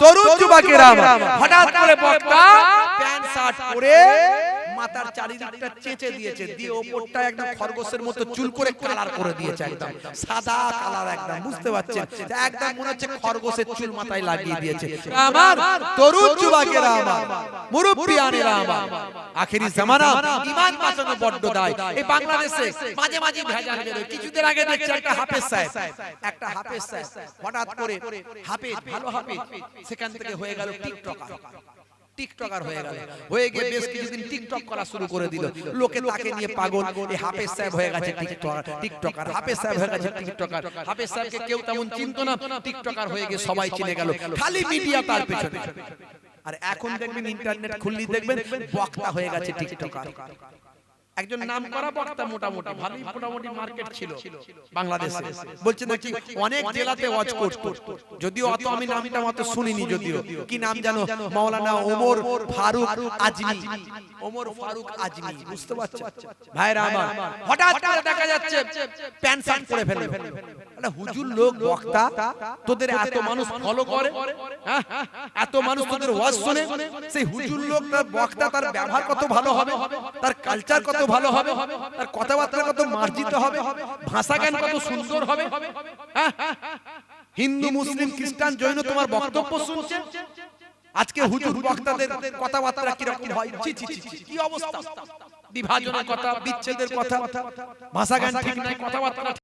তরুণ যুবকেরা হঠাৎ করে বক্তা প্যান্ট শার্ট পরে মাথার চারিদিকটা চেঁচে দিয়েছে দিয়ে ওপরটা একদম খরগোশের মতো চুল করে কালার করে দিয়েছে একদম। সাদা কালার একদম বুঝতে পারছেন? একদম মনে হচ্ছে খরগোশের চুল মাথায় লাগিয়ে দিয়েছে। আমার তরুণ যুবকেরা আমার মুরব্বিয়ানেরা আমার আখেরি জামানা ইমান বাঁচানো বড্ড দায়। এই বাংলাদেশে মাঝে মাঝে ভেজাল বেরোয় কিছুদিন আগে দেখছি একটা হাফেজ সাহেব একটা হাফেজ সাহেব। হঠাৎ করে হাফেজ ভালো হাফেজ সেখান থেকে হয়ে গেল টিকটকার। টিকটকার হয়ে গেল। হয়ে গিয়ে বেশ কিছুদিন টিকটক করা শুরু করে দিল। লোকে তাকে নিয়ে পাগল এই হাফেজ সাহেব হয়ে গেছে টিকটকার টিকটকার হাফেজ সাহেব হয়ে গেছে টিকটকার হাফেজ সাহেবকে কেউ তেমন চিনতো না। টিকটকার হয়ে গিয়ে সবাই চিনে গেল। খালি মিডিয়া তার পেছনে। আর এখন দেখবেন ইন্টারনেট খুললি দেখবেন বক্তা হয়ে গেছে টিকটকার একজন নাম করা বক্তা মোটামুটি ভালোই মোটামুটি মার্কেট ছিল বাংলাদেশে। বলছে নাকি অনেক জেলাতে করতো। যদিও অত আমি নামটা অত শুনিনি যদিও। কি নাম জানো মাওলানা ওমর ফারুক আজমি। ওমর ফারুক আজমি। বুঝতে পারছ ভাইরা আমার। হঠাৎ করে দেখা যাচ্ছে প্যান্ট শার্ট পরে ফেলে একটা হুজুর লোক বক্তা তোদের এত মানুষ ফলো করে হ্যাঁ? এত মানুষ তোদের ওয়াজ শুনে সেই হুজুর লোক তার বক্তা তার ব্যবহার কত ভালো হবে তার কালচার কত ভালো হবে তার কথাবার্তা কত মার্জিত হবে ভাষা জ্ঞান কত সুন্দর হবে হ্যাঁ? হিন্দু মুসলিম খ্রিস্টান জৈন তোমার বক্তব্য শুনছে আজকে হুজুর বক্তাদের কথাবার্তা কীরকম হয় ছি ছি কি অবস্থা বিভাজনের কথা বিচ্ছেদের কথা ভাষা জ্ঞান ঠিক নাই কথাবার্তা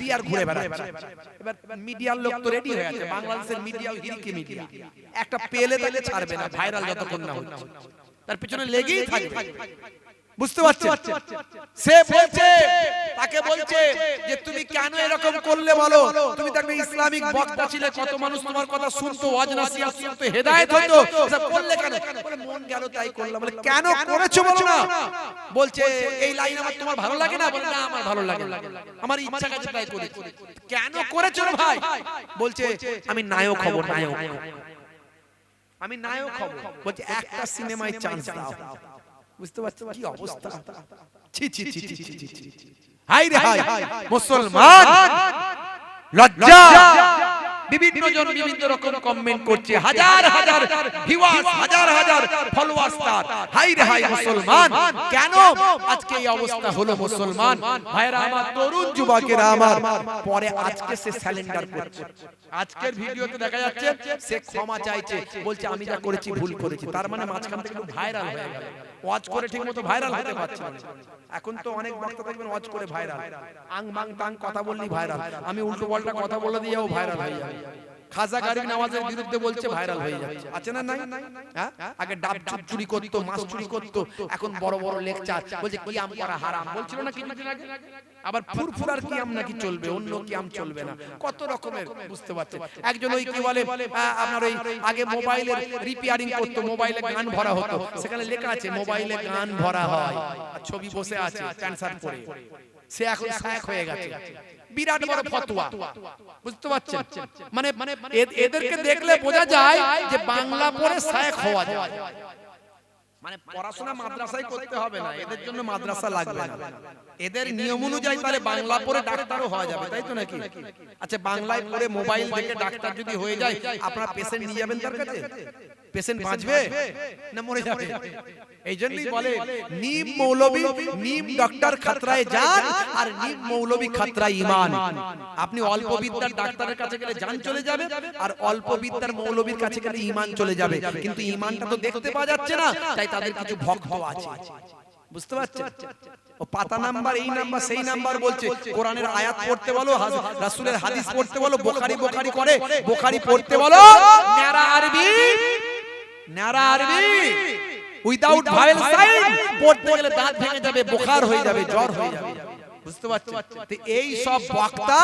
দিয়ে ঘুরে বেড়াচ্ছে। এবার মিডিয়ার লোক তো রেডি হয়ে আছে বাংলাদেশের মিডিয়া হিরিকি মিডিয়া একটা পেলে পেলে ছাড়বে না। ভাইরাল যতক্ষণ না হচ্ছে তার পিছনে লেগেই থাকবে। বুঝতে পারছেন? সে বলছে তাকে বলছে যে তুমি কেন এরকম করলে বলো? তুমি দেখবে ইসলামিক বক্তা ছিলে কত মানুষ তোমার কথা শুনতো ওয়াজ নাসিহত শুনতো হেদায়েত হতো সব করলে কেন? বলে মন গেল তাই করলাম। বলে কেন করেছ বলো না? বলছে এই লাইন আমার তোমার ভালো লাগে না? বলে না আমার ভালো লাগে আমার ইচ্ছা কাছে তাই করেছি। কেন করেছ ভাই? বলছে আমি নায়ক হব নায়ক। আমি নায়ক হব। বলছে একটা সিনেমায় চান্স দাও। বুঝতে পারছ কি অবস্থা? ছি ছি ছি ছি ছি ছি ছি হাই রে হাই মুসলমান। লজ্জা। বিভিন্ন জন বিভিন্ন রকম কমেন্ট করছে। হাজার হাজার ভিউয়ার্স হাজার হাজার ফলোয়ার্স তার। হাই রে হাই মুসলমান। কেন? আজকে এই অবস্থা হলো মুসলমান। ভাইরা আমার তরুণ যুবকেরা আমার। পরে আজকে সে স্যালেন্ডার করছে। আজকের ভিডিওতে দেখা যাচ্ছে সে ক্ষমা চাইছে। বলছে আমি যা করেছি ভুল করেছি তার মানে মাঝখান থেকে ভাইরাল হয়ে গেল। ওয়াজ করে ঠিকমতো ভাইরাল হতে পারছে এখন তো অনেক বক্তা দেখবেন ওয়াজ করে ভাইরাল আং মাং তাং কথা বললি ভাইরাল আমি উল্টো পাল্টা কথা বলে দিয়েও ভাইরাল হয়ে যাবে। খাজা গারিব নামাজের বিরুদ্ধে বলছে ভাইরাল হয়ে যাচ্ছে। আছে না নাই? হ্যাঁ? আগে ডাব চুপ চুরি করতো মাছ চুরি করতো এখন বড় বড় লেকচার। বলছে কিয়াম করা হারাম? বলছিল না কিছুদিন আগে আবার ফুরফুরার কিয়াম নাকি চলবে? অন্য কিয়াম চলবে? না? কত রকমের? বুঝতে পারছেন একজন ওই কি বলে আপনার ওই আগে মোবাইলের রিপেয়ারিং করতো মোবাইলে গান ভরা হতো। সেখানে লেখা আছে মোবাইলে গান ভরা হয়। আর ছবি বসে আছে ক্যান্সার পরে। সে এখন শায়ক হয়ে গেছে। বিরাট বড় ফতোয়া। বুঝতে পারছেন? মানে মানে এদেরকে দেখলে বোঝা যায় যে বাংলা পড়ে শায়ক হওয়া যায়। মানে পড়াশোনা মাদ্রাসায় করতে হবে না এদের জন্য মাদ্রাসা লাগবে না। এদের নিয়ম অনুযায়ী তাহলে বাংলা পড়ে ডাক্তারও হওয়া যাবে তাই তো নাকি? আচ্ছা বাংলায় পড়ে মোবাইল দেখে ডাক্তার যদি হয়ে যায় আপনারা পেশেন্ট নিয়ে যাবেন তার কাছে? পেশেন্ট বাঁচবে? না মরে যাবে। এই জন্যই বলে নিম মৌলবী নিম ডক্টর খাতরায় যান আর নিম মৌলবী খাতরায় ইমান। আপনি অল্প বিদ্যার ডাক্তারের কাছে গেলে জান চলে যাবে আর অল্প বিদ্যার মৌলবীর কাছে গেলে ইমান চলে যাবে। কিন্তু ইমানটা তো দেখতে পাওয়া যাচ্ছে না। তাই তাদের কিছু ভক্ত আছে। বুঝতে পারছেন? ও পাতা নাম্বার এই নাম্বার সেই নাম্বার বলছে। কোরআনের আয়াত পড়তে বলো রাসূলের হাদিস পড়তে বলো বোখারি বোখারি করে বোখারি পড়তে বলো। ন্যারা আরবি ন্যারা আরবি। উইদাউট ভায়েল সাইন পড়তে গেলে দাঁত ভেঙে যাবে বোখার হয়ে যাবে জ্বর হয়ে যাবে। বুঝতে পারছেন? তো এই সব বক্তা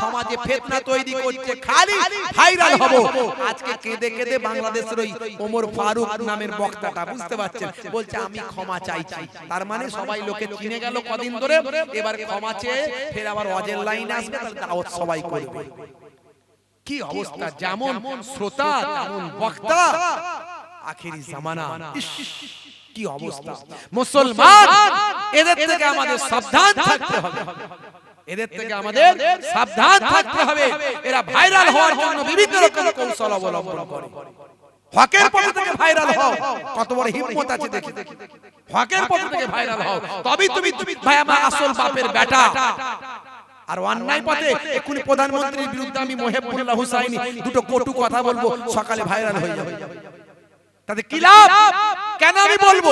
সমাজে ফেতনা তৈরি করছে খালি ভাইরাল হব। আজকে কেঁদে কেঁদে বাংলাদেশের ওই ওমর ফারুক নামের বক্তাটা বুঝতে পারছেন? বলছে আমি ক্ষমা চাইছি। তার মানে সবাই লোকে চিনে গেল কদিন ধরে এবার ক্ষমা চেয়ে ফের আবার অজের লাইন আসবে তাহলে দাওয়াত সবাই করবে। কি অবস্থা? যেমন শ্রোতা তেমন বক্তা আখেরি জামানা। কি অবস্থা? মুসলমান এদের থেকে আমাদের সাবধান থাকতে হবে। এদের থেকে আমাদের সাবধান থাকতে হবে। এরা ভাইরাল হওয়ার জন্য বিভিন্ন রকম কৌশল অবলম্বন করে। হকের পথ থেকে ভাইরাল হও। কত বড় হিম্মত আছে দেখি। হকের পথ থেকে ভাইরাল হও। তবেই তুমি তুমি ভাই আমার আসল বাপের বেটা। আর অন্যায় পথে এক্ষুনি প্রধানমন্ত্রীর বিরুদ্ধে আমি মোহেবুল্লাহ হুসাইনি দুটো কটু কথা বলব। সকালে ভাইরাল হয়ে যাবে তাতে কি লাভ? কেন আমি বলব?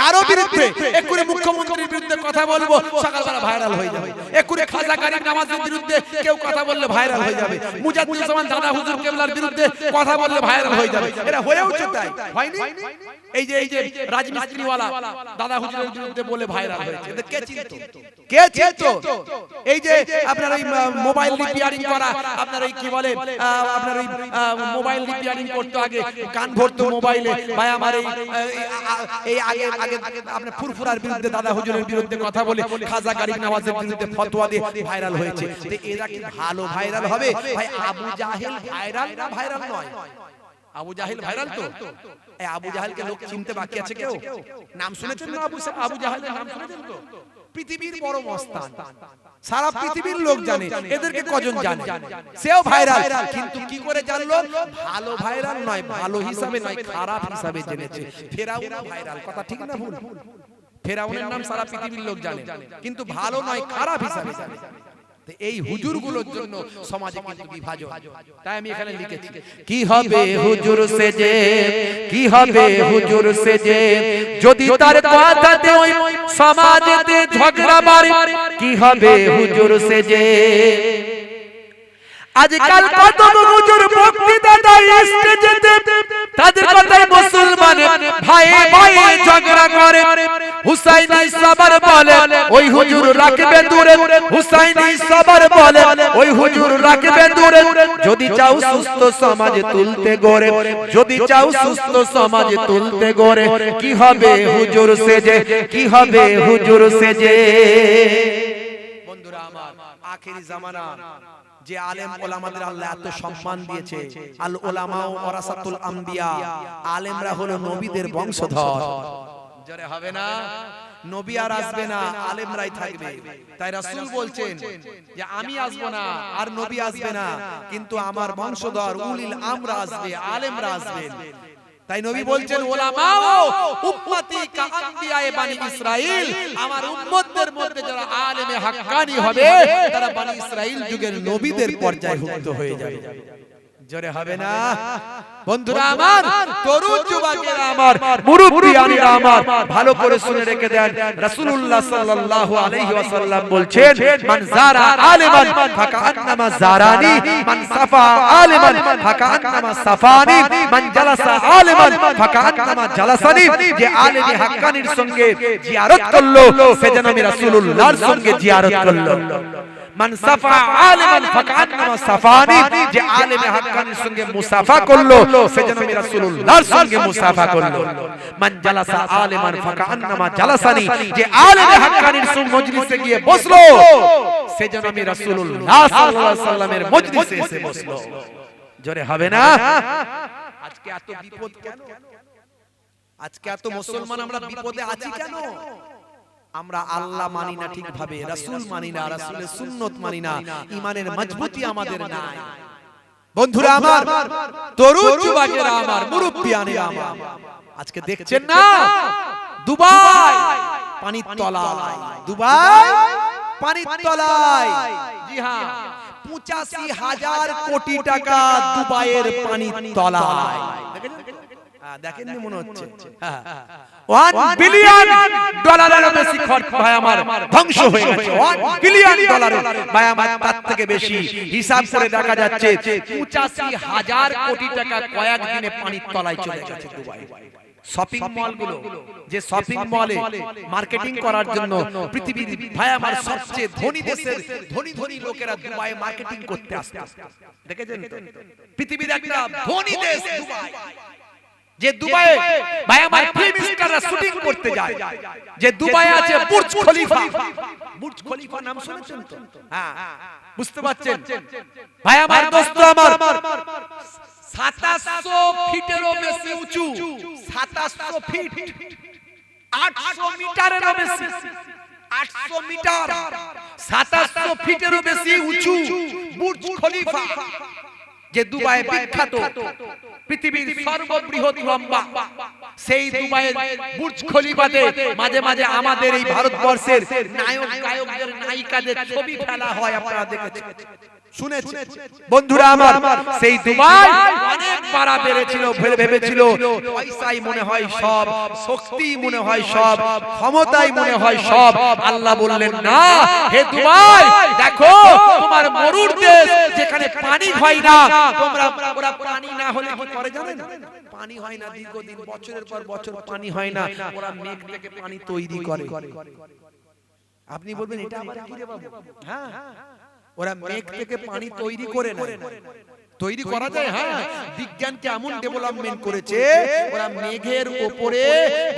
কারও বিরুদ্ধে? এক্ষুনি মুখ্যমন্ত্রীর বিরুদ্ধে কথা বলব সকালবেলা ভাইরাল হয়ে যাবে। এক্ষুনি খাজা কারিম নামাজের বিরুদ্ধে কেউ কথা বললে ভাইরাল হয়ে যাবে। মুজাদ্দুজ্জামান দাদা হুজুর কেবলার বিরুদ্ধে কথা বললে ভাইরাল হয়ে যাবে। এটা হয়ে উঠছে তাই। হয়নি? এই যে এই যে রাজমিস্ত্রিওয়ালা দাদা হুজুরের বিরুদ্ধে বলে ভাইরাল হয়েছে। এদের কে চিনতো? কে চিনতো? এই যে আপনার এই মোবাইল রিপেয়ারিং করা আপনার এই কি বলে আপনার ওই মোবাইল রিপেয়ারিং করতে আগে কান ভরতো মোবাইলে ভাই আমার এই ফুরফুরার দাদা বিরুদ্ধে কথা বলে খাজা ভাইরাল হয়েছে। এরা ভাইরাল হবে? আবু জাহেল জাহেল ভাইরাল তো? এই জাহেলকে লোক চিনতে বাকি আছে কেউ? নাম শুনেছেন না আবু আবু জাহেলের নাম শুনেছেন তো? পৃথিবীর বড় মস্তান সারা পৃথিবীর লোক জানে এদেরকে কজন জানে? সেও ভাইরাল। কিন্তু কি করে জানলো? ভালো ভাইরাল নয় ভালো হিসাবে নয় খারাপ হিসাবে জেনেছে। ফেরাউন ভাইরাল। কথা ঠিক না ভুল? ফেরাউনের নাম সারা পৃথিবীর লোক জানে। কিন্তু ভালো নয় খারাপ হিসাবে জানে। তো এই হুজুরগুলোর জন্য সমাজে কিন্তু বিভাজন। তাই আমি এখানে লিখেছি কি হবে হুজুর সেজে? কি হবে হুজুর সেজে? যদি তার কথাতে ওই সমাজেতে ঝগড়া বাড়ে। কি হবে হুজুর সেজে? আজকাল কত হুজুর বক্তৃতা দেয় স্টেজেতে তাদের কথাই মুসলমানে ভাই ভাই ঝগড়া করে। হুসাইনি সবার বলে ওই হুজুর রাখবে দূরে। হুসাইনি সবার বলে ওই হুজুর রাখবে দূরে। যদি চাও সুস্থ সমাজ তুলতে গড়ে। যদি চাও সুস্থ সমাজ তুলতে গড়ে কি হবে হুজুর সেজে? কি হবে হুজুর সেজে? বন্ধুরা আমার আখেরি জামানা। যে আলেম ওলামাদের আল্লাহ এত সম্মান দিয়েছে। আল ওলামা ওরাসাতুল আম্বিয়া। আলেমরা হলো নবীদের বংশধর। জরে হবে না? নবী আর আসবে না আলেমরাই থাকবে। তাই রাসূল বলছেন যে আমি আসব না আর নবী আসবে না। কিন্তু আমার বংশধর উলিল আমরা আসবে আলেমরা আসবেন তাই নবী বলছেন ওলামাও উম্মতি কা আম্বিয়ায়ে বানি ইসরাইল। আমার উম্মতদের মধ্যে যারা আলেমে হাক্কানি হবে তারা বানি ইসরাইল যুগের নবীদের পর্যায়ে ভুক্ত হয়ে যাবে। জোরে হবে না। বন্ধুরা আমার তরুণ যুবকেরা আমার মুরব্বিয়ানিরা আমার ভালো করে শুনে রেখে দেন রাসূলুল্লাহ সাল্লাল্লাহু আলাইহি ওয়াসাল্লাম বলছেন মান যারা আলিমান ফাকান্নামা যারানি মান সাফা আলিমান ফাকান্নামা সাফানি মান জালাসা আলিমান ফাকান্নামা জালাসানি। যে আলিমি হাক্কানির সঙ্গে জিয়ারত করল সে যেন আমি রাসূলুল্লাহর সঙ্গে জিয়ারত করল মান সাফা আলিমান ফাকান্নামা সাফানি, যে আলিমে হাক্কানির সঙ্গে মুসাফা করল সে আমি রাসূলুল্লাহর সঙ্গে মুসাফা করল। মান জালাসা আলিমান ফাকান্নামা জালাসানি, যে আলিমে হাক্কানির সঙ্গে মজলিসে গিয়ে বসল সে আমি রাসূলুল্লাহ সাল্লাল্লাহু আলাইহি সাল্লামের মজলিসে এসে বসল। জোরে হবে না? আজকে এত বিপদ কেন? আজকে এত মুসলমান আমরা বিপদে আছি কেন? আমরা আল্লাহ মানি না ঠিকভাবে রাসূল মানি না রাসূলের সুন্নত মানি না ইমানের মজবুতি আমাদের নাই। বন্ধুরা আমার তরুণ যুবকেরা আমার মুরব্বিয়ানেরা আমার। আজকে দেখছেন না? দুবাই! পানির তলায়। দুবাই? পানির তলায়। জি হ্যাঁ। পঁচাশি হাজার কোটি টাকা দুবাইয়ের পানির তলায়। দেখেছেন? দেখেননি মনে হচ্ছে। ওয়ান বিলিয়ন ডলারেরও বেশি খরচ ভাই আমার ধ্বংস হয়ে গেছে। ওয়ান বিলিয়ন ডলার ভাই আমার তার থেকে বেশি হিসাব করে দেখা যাচ্ছে পঁচাশি হাজার কোটি টাকা কয়েক দিনে পানির তলায় চলে গেছে দুবাই। শপিং মলগুলো যে শপিং মলে মার্কেটিং করার জন্য পৃথিবীর ভাই আমার সবচেয়ে ধনী দেশের ধনী ধনী লোকেরা দুবাই মার্কেটিং করতে আসতে দেখেছেন পৃথিবীর একটা ধনী দেশ দুবাই। যে দুবাই ভাই আমার ফিল্ম স্টাররা শুটিং করতে যায়? যে দুবাই আছে বুর্জ খলিফা। বুর্জ খলিফা নাম শুনেছেন তো? হ্যাঁ। বুঝতে পারছেন? ভাই আমার দোস্ত আমার। সাতাশশো ফিটেরও বেশি উঁচু। সাতাশশো ফিট। আটশো মিটারেরও বেশি। আটশো মিটার। সাতাশশো ফিটেরও বেশি উঁচু। Burj Khalifa. যে দুবাই বিখ্যাত পৃথিবীর সর্ববৃহৎ লম্বা। সেই দুবাইয়ের বুর্জ খলিফাতে মাঝে মাঝে আমাদের এই ভারতবর্ষের নায়ক গায়কদের নায়িকাদের ছবি ফেলা হয় আপনারা দেখেছেন। শুনেছেন। বন্ধুরা আমার সেই দুবাই পাড়া বেড়েছিল ভেবে ভেবেছিল পয়সাই মনে হয় সব শক্তি মনে হয় সব ক্ষমতাই মনে হয় সব। আল্লাহ বললেন না হে দুবাই দেখো তোমার মরুর দেশ যেখানে পানি হয় না তোমরা ওরা পানি না হলে কি করে জানেন? পানি হয় না দীর্ঘদিন বছরের পর বছর পানি হয় না ওরা মেঘ থেকে পানি তৈরি করে। আপনি বলবেন এটা আবার কি রে বাবু? হ্যাঁ। ওরা মেঘ থেকে পানি তৈরি করে না তৈরি করা যায় হ্যাঁ। বিজ্ঞান কেমন ডেভেলপমেন্ট করেছে ওরা মেঘের ওপরে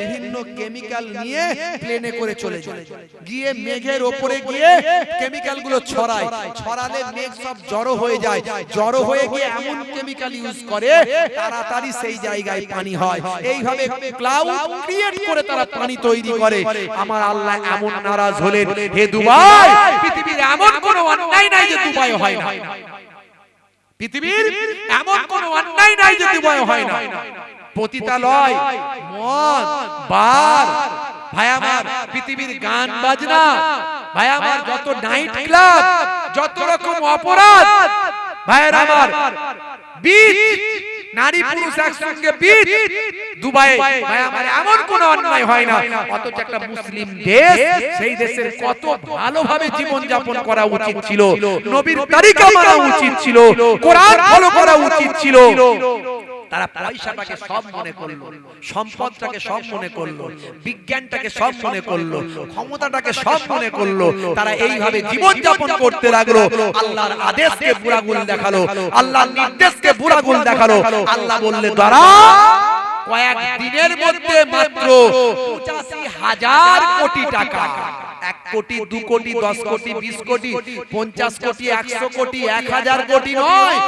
বিভিন্ন কেমিক্যাল নিয়ে প্লেনে করে চলে যায়। গিয়ে মেঘের ওপরে গিয়ে কেমিক্যালগুলো ছড়ায়। ছড়ালে মেঘ সব জড়ো হয়ে যায়। জড়ো হয়ে গিয়ে এমন কেমিক্যাল ইউজ করে তাড়াতাড়ি সেই জায়গায় পানি হয়। এইভাবে ক্লাউড ক্রিয়েট করে তারা পানি তৈরি করে। আমার আল্লাহ এমন নারাজ হলেন হে দুবাই পৃথিবীর এমন কোনো অন্যায় নাই যে দুবাই হয় না পৃথিবীর এমন কোন অন্যায় নাই যদি ভয় হয় না। পতিতালয় মদ বার ভাই আমার পৃথিবীর গান বাজনা ভাই আমার যত নাইট ক্লাব যত রকম অপরাধ ভাইয়ের আমার বিচ নারী পুরুষ একসঙ্গে দুবাই ভাই আমার এমন কোন অন্যায় হয় না। অথচ একটা মুসলিম দেশ সেই দেশের কত ভালোভাবে জীবন যাপন করা উচিত ছিল। নবীর তারিকা মানা উচিত ছিল। কোরআন ফলো করা উচিত ছিল। তারা পয়সাটাকে সব মনে করল সম্পদটাকে সব মনে করল বিজ্ঞানটাকে সব মনে করল ক্ষমতাটাকে সব মনে করল তারা এইভাবে জীবন যাপন করতে লাগল আল্লাহর আদেশকে বুড়াগুল দেখাল আল্লাহর নির্দেশকে বুড়াগুল দেখাল আল্লাহ বললে দ্বারা কয়েক দিনের মধ্যে মাত্র পঁচাশি হাজার কোটি টাকা। এক কোটি দু কোটি দশ কোটি বিশ কোটি পঞ্চাশ কোটি একশো কোটি এক হাজার কোটি নয়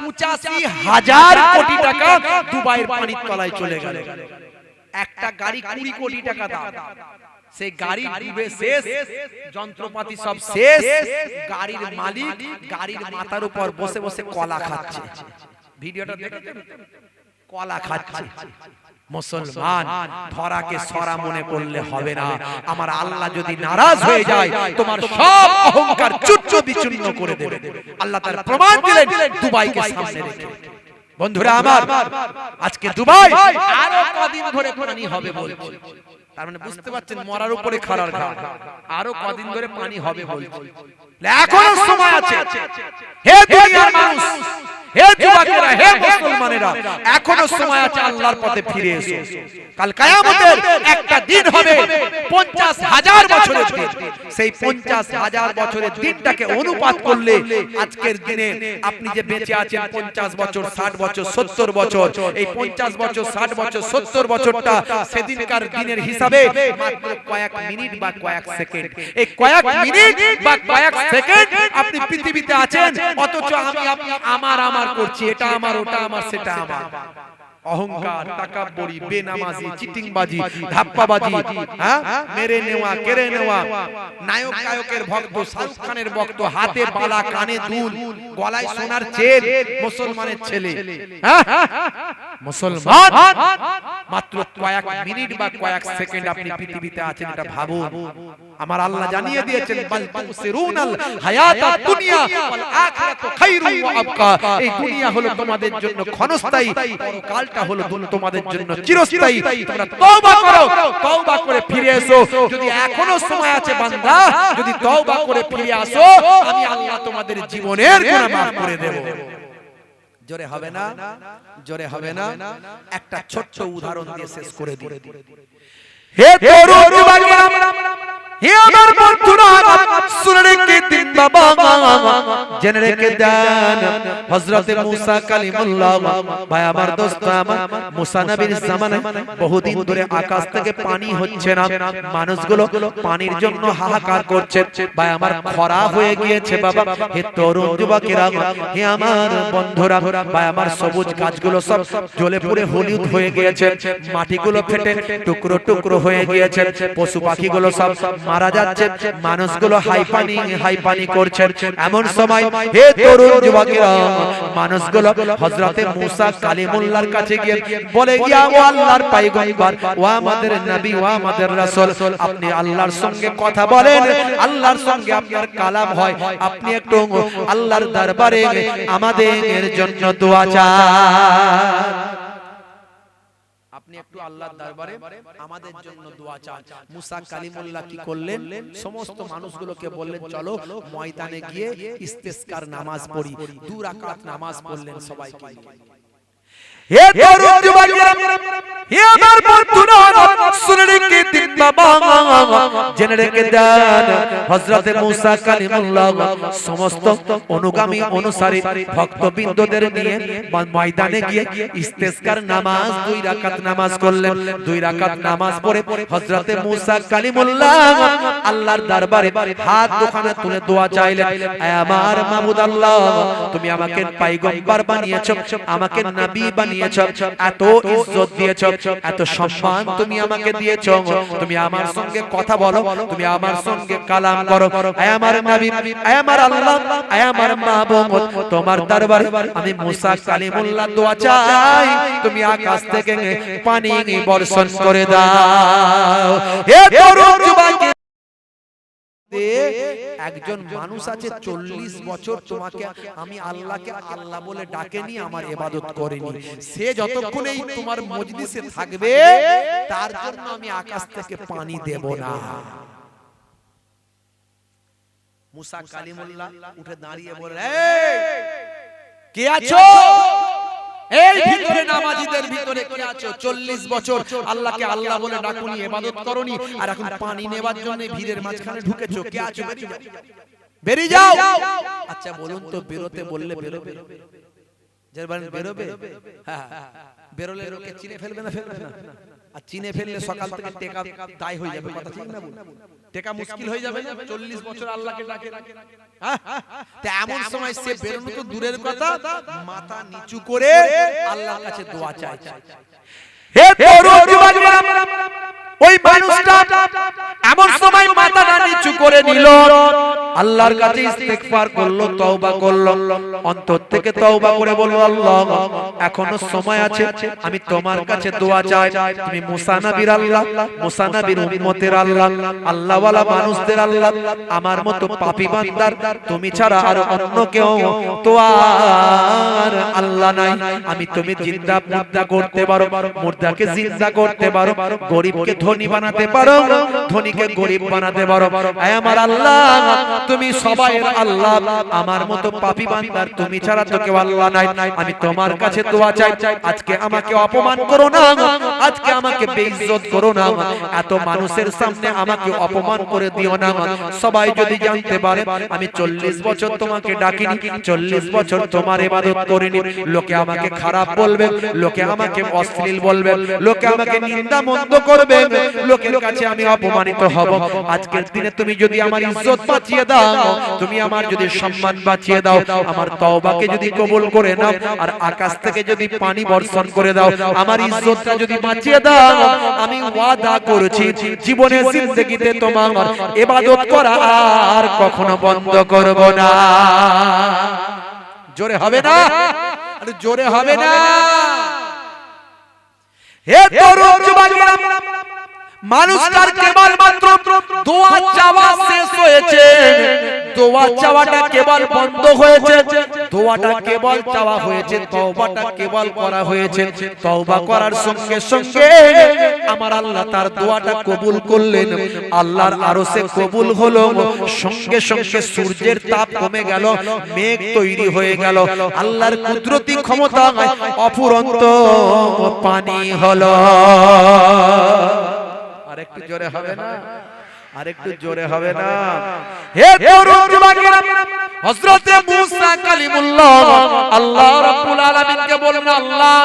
পঁচাশি হাজার কোটি টাকা দুবাইয়ের পানির তলায় চলে গেল। একটা গাড়ি কুড়ি কোটি টাকা দাম। সেই গাড়ি ডুবে শেষ যন্ত্রপাতি সব শেষ গাড়ির মালিক গাড়ির মাথার উপর বসে বসে কলা খাচ্ছে। ভিডিওটা দেখেছেন? কলা খাচ্ছে। মুসলমান ধরাকে সরা মনে করলে হবে না। আমার আল্লাহ যদি নারাজ হয়ে যায় তোমার সব অহংকার চুচ্চ বিচূর্ণ করে দেবে। আল্লাহ তার প্রমাণ দিলেন দুবাইকে সামনে রেখে। বন্ধুরা আমার আজকে দুবাই আরও কদিন ধরে পানি হবে বলছে। তার মানে বুঝতে পারছেন মরার উপরে খারার ঘা আরও কদিন ধরে পানি হবে বলছে। এখনও সময় আছে। হে দুনিয়ার মানুষ হে যুবকেরা হে মুসলমানেরা এখনও সময় আছে আল্লাহর পথে ফিরে এসো। কাল কিয়ামতের একটা দিন হবে 50 হাজার বছরের দিন। সেই 50 হাজার বছরের দিনটাকে অনুপাত করলে আজকের দিনে আপনি যে বেঁচে আছেন 50 বছর 60 বছর 70 বছর এই 50 বছর 60 বছর 70 বছরটা সেদিনকার দিনের হিসাবে মাত্র কয়েক মিনিট বা কয়েক সেকেন্ড। এই কয়েক মিনিট বা কয়েক সেকেন্ড আপনি পৃথিবীতে আছেন অথচ আমি আপনি আমার আমার করছি এটা আমার ওটা আমার সেটা আমার। অহংকার তাকাব্বরি বেনামাজি চিটিংবাজি ধাপ্পাবাজি হ্যাঁ? মেরে নেওয়া কেড়ে নেওয়া নায়ক গায়কের ভক্ত শাহরুখ খানের ভক্ত হাতে বালা কানে দুল গলায় সোনার চেন মুসলমানের ছেলে। হ্যাঁ? মুসলমান? মাত্র কয়েক মিনিট বা কয়েক সেকেন্ড আপনি পৃথিবীতে আছেন এটা ভাবুন। আমার আল্লাহ জানিয়ে দিয়েছেন বাল তুসিরুনাল হায়াতাত দুনিয়া ওয়াল আখিরাতু খায়রুন ওয়া আবকা। এই দুনিয়া হলো তোমাদের জন্য ক্ষণস্থায়ী পরকালটা হলো দু- তোমাদের জন্য। চিরস্থায়ী। তোমরা তওবা করো। তওবা করে। ফিরে এসো। যদি এখনও সময় আছে বান্দা যদি তওবা করে ফিরে আসো আমি আল্লাহ তোমাদের জীবনের গুনাহ মাফ করে দেব। জোরে হবে না? জোরে হবে না? একটা ছোট্ট উদাহরণ দিয়ে শেষ করে দিই। হে তরুণ হে বন্ধুরা, শুনে রেখে দিন বাবা। জেনে হযরতে মুসা কালিমুল্লাহ, ভাই আমার দোস্ত, আমার মুসা নবীর জামানে বহুদিন ধরে আকাশ থেকে পানি হচ্ছে না। মানুষগুলো পানির জন্য হাহাকার করছে। ভাই আমার খরা হয়ে গিয়েছে বাবা। হে তরুণ যুবকেরা, হে আমার বন্ধুরা, ভাই আমার সবুজ গাছগুলো সব জ্বলে পুড়ে হলুদ হয়ে গিয়েছে। মাটিগুলো ফেটে টুকরো টুকরো হয়ে গিয়েছে। পশু পাখিগুলো সব মারা যাচ্ছে মানুষগুলো হাই পানি হাই পানি করছে। এমন সময় হে তরুণ যুবকেরা মানুষগুলো হযরতে মুসা কালিমুল্লাহর কাছে গিয়ে বলে গিয়া ও আল্লাহর পয়গম্বর ও আমাদের নবী ও আমাদের রাসূল আপনি আল্লাহর সঙ্গে কথা বলেন আল্লাহর সঙ্গে আপনার কালাম হয় আপনি একটু আল্লাহর দরবারে আমাদের জন্য দোয়া চান। আপনি একটু আল্লাহর দরবারে আমাদের জন্য দোয়া চান। মুসা কালিমুল্লাহ কি করলেন? সমস্ত মানুষগুলোকে বললেন চলো ময়দানে গিয়ে ইস্তেসকার নামাজ পড়ি। দু রাকাত নামাজ পড়লেন সবাইকে। হে তরুণ যুবকেরা! আমার বন্ধুরা শুনে রেখে দিন বাবা। জেনে রেখে দেন, হযরতে মুসা কালিমুল্লাহ সমস্ত অনুগামী অনুসারী ভক্তবৃন্দদের নিয়ে ময়দানে গিয়ে ইস্তেসকার নামাজ, দুই রাকাত নামাজ করলেন। দুই রাকাত নামাজ পড়ে হযরতে মুসা কালিমুল্লাহ আল্লাহর দরবারে হাত দুখানা তুলে দোয়া চাইলেন আয় আমার মাবুদ আল্লাহ, তুমি আমাকে পয়গম্বর বানিয়েছো, আমাকে নবী বানিয়েছো, এত ইজ্জত দিয়েছ এত সম্মান তুমি আমাকে দিয়েছ তুমি আমার সঙ্গে কথা বলো তুমি আমার সঙ্গে কালাম করো। আয় আমার নবী আয় আমার আল্লাহ আয় আমার মাহবুব তোমার দরবারে আমি মুসা কালিমুল্লাহ দোয়া চাই। তুমি আকাশ থেকে পানি বর্ষণ করে দাও। হে তরুণ যুবক একজন মানুষ আছে চল্লিশ বছর তোমাকে আমি আল্লাহকে আল্লাহ বলে ডাকেনি আমার এবাদত করেনি। সে যতক্ষণ এই তোমার মজলিসে থাকবে তার জন্য আমি আকাশ থেকে পানি দেব না। মুসা কালিমুল্লাহ উঠে দাঁড়িয়ে বলে কে আছো? এই ভিতরে নামাজিদের ভিতরে কে আছো? চল্লিশ বছর। আল্লাহকে আল্লাহ বলে ডাকুনি ইবাদত করনি। আর এখন পানি নেবার জন্য ভিড়ের মাঝখানে ঢুকেছো। কে আছো? বেরিয়ে যাও। যাও। আচ্ছা বলুন তো বেরোতে বললে বেরোবে? যার বেরোবে? হ্যাঁ। বেরোলে লোকে চিনে ফেলবে না ফেলবে না। আর চিনে ফেললে সকাল থেকে টেকা দায় হয়ে যাবে কথা ঠিক না টেকা মুশকিল হয়ে যাবে না চল্লিশ বছর আল্লাহকে ডাকে। হ্যাঁ? তা এমন সময় সে বেরোনো তো দূরের কথা। মাথা নিচু করে আল্লাহর কাছে দোয়া চায়। হে তরুণ ওই মানুষটা এমন সময় মাথা না নিচু করে নিল। আল্লাহর কাছে ইস্তেগফার করল তওবা করল। অন্তর থেকে তওবা করে বলল আল্লাহ এখনও সময় আছে আমি তোমার কাছে দোয়া চাই। তুমি মুসা নবীর আল্লাহ মুসা নবীর উম্মতের আল্লাহ আল্লাহওয়ালা মানুষদের আল্লাহ আমার মতো পাপী বান্দার তুমি ছাড়া আর অন্য কেউ তো আর আল্লাহ নাই। আমি তুমি জিন্দা মুর্দা করতে পারো মুর্দাকে জিন্দা করতে পারো গরিবকে ধনী বানাতে পারো ধনীকে গরিব বানাতে পারো। আয় আমার আল্লাহ তুমি সবাই আল্লাহ আমার মতো পাপী বান্দার তুমি ছাড়া তো কেউ আল্লাহ নাই। আমি তোমার কাছে দোয়া চাই আজকে আমাকে অপমান করো না আজকে আমাকে বেইজ্জত করো না এত মানুষের সামনে আমাকে অপমান করে দিও না সবাই যদি জানতে পারে আমি চল্লিশ বছর তোমাকে ডাকিনি চল্লিশ বছর তোমার ইবাদত করিনি লোকে আমাকে খারাপ বলবে লোকে আমাকে অশ্লীল বলবে লোকে আমাকে নিন্দা মন্দ করবে লোকের কাছে আমি অপমানিত হব। আজকের দিনে তুমি যদি আমার ইজ্জত বাঁচিয়ে দাও, তুমি আমার যদি সম্মান বাঁচিয়ে দাও, আমার তওবাকে যদি কবুল করে নাও, আর আকাশ থেকে যদি পানি বর্ষণ করে দাও, আমার ইজ্জতটা যদি বাঁচিয়ে দাও, আমি ওয়াদা করেছি জীবনের জিন্দগিতে তোমার ইবাদত করা আর কখনো বন্ধ করব না। জোরে হবে না? আরে জোরে হবে না? হে তরুণ যুবকেরা মানুষটার কেবল মাত্র দোয়া চাওয়া শেষ হয়েছে। দোয়া চাওয়াটা কেবল বন্ধ হয়েছে। দোয়াটা কেবল চাওয়া হয়েছে তওবাটা কেবল করা হয়েছে। তওবা করার সঙ্গে সঙ্গে আমার আল্লাহ তার দোয়াটা কবুল করলেন। আল্লাহর আরশে কবুল হলো সঙ্গে সঙ্গে সূর্যের তাপ কমে গেল মেঘ তৈরি হয়ে গেল। আল্লাহর কুদরতি ক্ষমতা অফুরন্ত পানি হলো। আরেকটু জোরে হবে না? আরেকটু জোরে হবে না? হে তরুণ যুবকেরা হযরতে মূসা কালিমুল্লাহ আল্লাহ রাব্বুল আলামিনকে বললেন আল্লাহ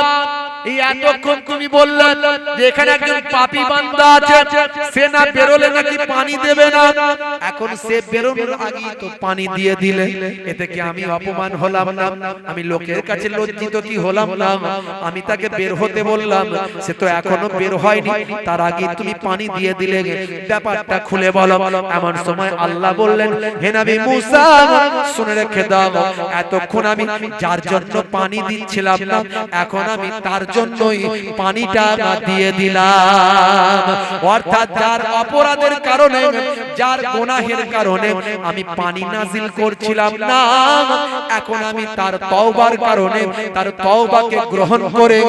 এতক্ষণ তুমি বললে যে এখানে একজন পাপী আছে বেরোলে নাকি পানি দেবে না? এখন সে বেরোনোর আগেই তো পানি দিয়ে দিলে। এতে কি আমি অপমান হলাম না? আমি লোকের কাছে লজ্জিত কি হলাম না? আমি তাকে বের হতে বললাম, সে তো এখনও বের হয়নি। তার আগে তুমি পানি দিয়ে দিলে। ব্যাপারটা খুলে বলো। এমন সময় আল্লাহ বললেন, হে নবী মুসা, শুনে রেখে দাও, এতক্ষণ আমি যার জন্য পানি দিচ্ছিলাম না, এখন আমি তার জন্যই পানিটা না দিয়ে দিলাম। অর্থাৎ যার অপরাধের কারণে যার গোনাহের কারণে আমি পানি নাজিল করছিলাম না। এখন আমি তার তওবার কারণে তার তওবাকে গ্রহণ করে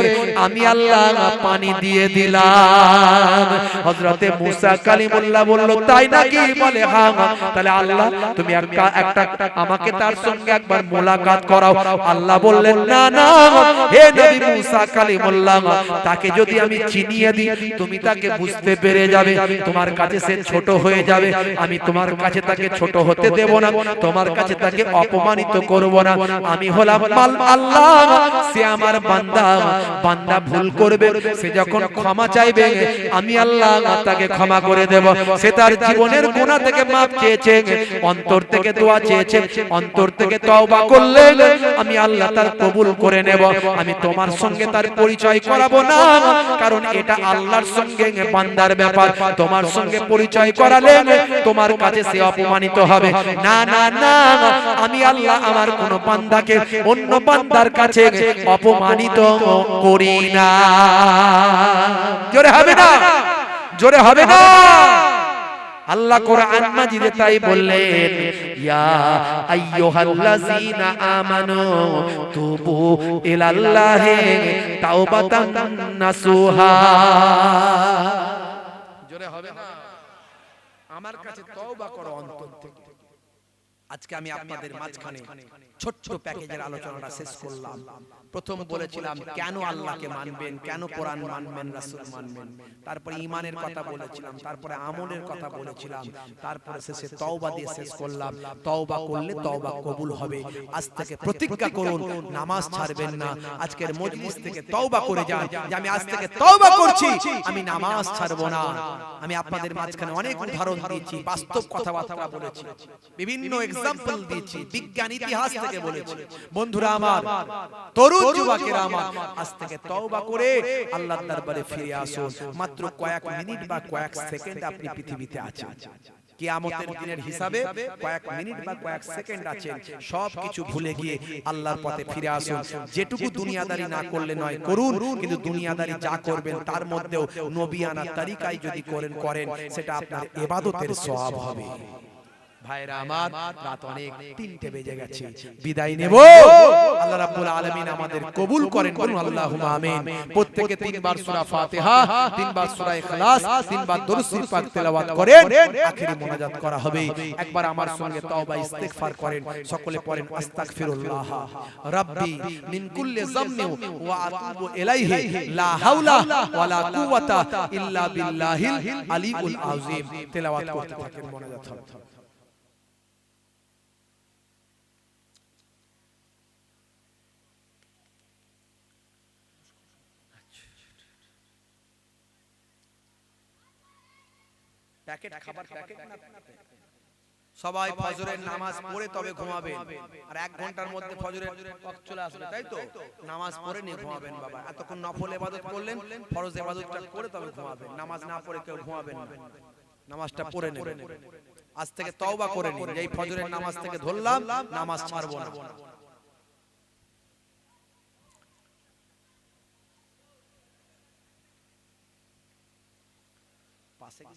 আমি আল্লাহ পানি দিয়ে দিলাম। হযরতে মুসা কালিমুল্লাহ বলল তাই নাকি? বলে হ্যাঁ তাহলে আল্লাহ তুমি একটা একটা আমাকে তার সঙ্গে একবার মোলাকাত করাও। আল্লাহ বললেন না না হে নবী মুসা কালিমুল্লাহ তাকে যদি আমি চিনিয়ে দিই, তুমি তাকে বুঝতে পেরে যাবে। তোমার কাছে সে ছোট হয়ে যাবে। আমি তোমার কাছে তাকে ছোট হতে দেব না। তোমার কাছে তাকে অপমানিত করব না। আমি হলাম আল্লাহ। সে আমার বান্দা। বান্দা ভুল করবে। সে যখন ক্ষমা চাইবে, আমি আল্লাহ তাকে ক্ষমা করে দেব। সে তার জীবনের থেকে মাপ চেয়েছে। অন্তর থেকে দোয়া চেয়েছে। অন্তর থেকে তওবা করলে আমি আল্লাহ তার কবুল করে নেব। আমি তোমার সঙ্গে তার পরিচয় করাবো না কারণ এটা আল্লাহর সঙ্গে বান্দার ব্যাপার। তোমার সঙ্গে পরিচয় করালে তোমার কাছে সে অপমানিত হবে। না না না আমি আল্লাহ আমার কোন বান্দাকে অন্য বান্দার কাছে অপমানিত করি না? জোরে হবে না? জোরে হবে না? আল্লাহ কোরআন মাজিদে তাই বললেন ইয়া আইয়ুহাল্লাযীনা আমানু তুবু ইলাল্লাহি তাওবাতান নাসুহা. জোরে হবে না? আমার কাছে তওবা করো অন্তর আজকে আমি আপনাদের মাঝখানে ছোট্ট প্যাকেজের আলোচনাটা শেষ করলাম। প্রথম বলেছিলাম কেন আল্লাহকে মানবেন? কেন কোরআন মানবেন? রাসূল মানবেন? তারপরে ঈমানের কথা বলেছিলাম তারপরে আমলের কথা বলেছিলাম তারপরে শেষে তওবা দিয়ে শেষ করলাম। তওবা করলে তওবা কবুল হবে। আজ থেকে প্রতিজ্ঞা করুন নামাজ ছাড়বেন না। আজকের মজলিস থেকে তওবা করে যান। যে আমি আজ থেকে তওবা করছি। আমি নামাজ ছাড়বো না। আমি আপনাদের মাঝখানে অনেক উদাহরণ দিয়েছি বাস্তব কথাবার্তা বলেছি বিভিন্ন এক্সাম্পল দিয়েছি বিজ্ঞান ইতিহাস থেকে বলেছি। বন্ধুরা আমার তরুণ যুবকেরা আমার আজ থেকে তওবা করে আল্লাহর দরবারে ফিরে আসুন। মাত্র কয়েক মিনিট বা কয়েক সেকেন্ড আপনি পৃথিবীতে আছেন। কিয়ামতের দিনের হিসাবে কয়েক মিনিট বা কয়েক সেকেন্ড আছে সব কিছু ভুলে গিয়ে আল্লাহর পথে ফিরে আসুন। যেটুকু দুনিয়াদারি না করলে নয় করুন। কিন্তু দুনিয়াদারি যা করবেন তার মধ্যেও নবিয়ানা তরিকায় যদি করেন করেন সেটা আপনার ইবাদতের সওয়াব হবে ভাইরা আমার রাত অনেক তিনটে বেজে গেছে। বিদায় নেব। আল্লাহ রাব্বুল আলামিন আমাদের কবুল করেন। বলুন আল্লাহুম্মা আমিন। প্রত্যেকে তিনবার সূরা ফাতিহা তিনবার সূরা ইখলাস তিনবার দরুদ পাক তেলাওয়াত করেন। আখেরি মোনাজাত করা হবে। একবার আমার সঙ্গে তওবা ইস্তিগফার করেন। সকলে পড়েন আস্তাগফিরুল্লাহ। রাব্বি মিন কুল্লি যামমি ওয়া আতুবু ইলাইহি। লা হাওলা ওয়ালা কুওয়াতা ইল্লা বিল্লাহিল আলিউল আযীম। তেলাওয়াত করতে থাকেন মোনাজাত হবে প্যাকেট খাবার প্যাকেট না সবাই ফজরের নামাজ পড়ে তবে ঘুমাবেন। আর এক ঘণ্টার মধ্যে ফজরের ওয়াক্ত চলে আসবে তাই তো? নামাজ পড়ে নিয়ে ঘুমাবেন বাবা। এতক্ষণ নফল ইবাদত করলেন ফরজ ইবাদতটা করে তবে ঘুমাবেন। নামাজ না পড়ে কেউ ঘুমাবেন না। নামাজটা পড়ে নেবেন। আজ থেকে তওবা করে নিন। এই ফজরের নামাজ থেকে ধরলাম নামাজ ছাড়বো না। পাশে কি